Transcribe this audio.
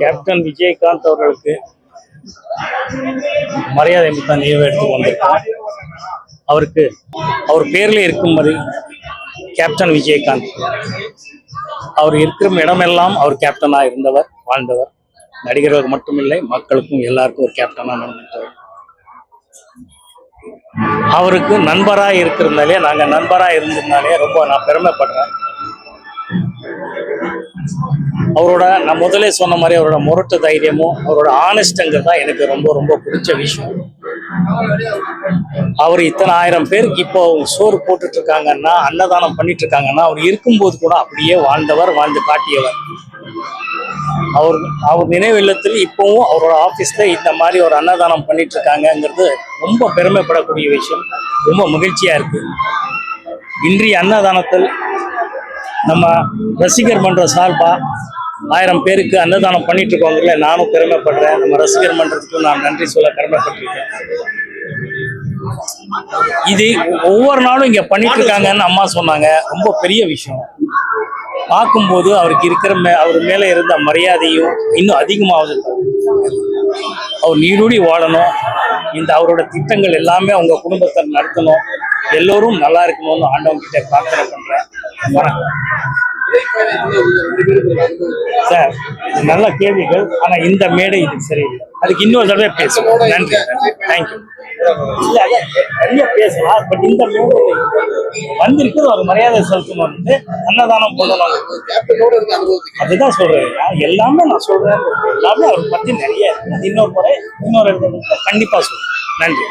Captain Vijayakanth அவர்களுக்கு மரியாதை மிக்க நினைவு எடுத்து வந்திருக்கோம் அவருக்கு அவர் பேரில் இருக்கும்படி கேப்டன் விஜயகாந்த். அவர் இருக்கிற இடமெல்லாம் அவர் கேப்டனா இருந்தவர் வாழ்ந்தவர். நடிகர்களுக்கு மட்டுமில்லை மக்களுக்கும் எல்லாருக்கும் ஒரு கேப்டனா நடந்துட்டவர் அவருக்கு நண்பராக இருக்கிறதுனாலே நாங்க நண்பரா இருந்ததுனாலே ரொம்ப நான் பெருமைப்படுறேன். அவரோட நான் முதலே சொன்ன மாதிரி அவரோட முரட்டு தைரியமும் அவரோட ஆனஸ்டங்கிறது தான் எனக்கு ரொம்ப ரொம்ப பிடிச்ச விஷயம். அவர் இத்தனை ஆயிரம் பேருக்கு இப்போ சோறு போட்டுட்டு இருக்காங்கன்னா அன்னதானம் பண்ணிட்டு இருக்காங்கன்னா அவர் இருக்கும்போது கூட அப்படியே வாழ்ந்தவர் வாழ்ந்து காட்டியவர். அவர் அவர் நினைவு இல்லத்தில் இப்பவும் அவரோட ஆபீஸ்ல இந்த மாதிரி ஒரு அன்னதானம் பண்ணிட்டு இருக்காங்கங்கிறது ரொம்ப பெருமைப்படக்கூடிய விஷயம். ரொம்ப மகிழ்ச்சியா இருக்கு. இன்றைய அன்னதானத்தில் நம்ம ரசிகர் மன்ற சார்பா ஆயிரம் பேருக்கு அன்னதானம் பண்ணிட்டு இருக்கோங்கல்ல நானும் பெருமைப்படுறேன். நம்ம ரசிகர் மன்றத்துக்கும் நான் நன்றி சொல்ல கடமைப்பட்டிருக்கேன். இது ஒவ்வொரு நாளும் இங்க பண்ணிட்டு இருக்காங்கன்னு அம்மா சொன்னாங்க. ரொம்ப பெரிய விஷயம். பார்க்கும்போது அவருக்கு இருக்கிற மே அவர் மேல இருந்த மரியாதையும் இன்னும் அதிகமாகுது. அவர் நீடூடி வாழணும். இந்த அவரோட திட்டங்கள் எல்லாமே அவங்க குடும்பத்தை நடத்தணும். எல்லோரும் நல்லா இருக்கணும்னு ஆண்டவங்க கிட்ட பிரார்த்தனை பண்றேன். வணக்கம் சார் நல்ல கேள்விகள் ஆனா இந்த மேடை இது சரியில்லை. அதுக்கு இன்னொரு தடவை பேசுவோம். நன்றி. தேங்க்யூ இல்ல நிறைய பேசலாம் பட் இந்த மேடை வந்திருக்கு ஒரு மரியாதை செலுத்தணும்னு அன்னதானம் பண்ணணும் அதுதான் சொல்றேன். எல்லாமே நான் சொல்றேன். எல்லாமே அவரை பத்தி நிறைய இருக்கு. இன்னொரு முறை இன்னொரு கண்டிப்பா சொல்றேன். நன்றி.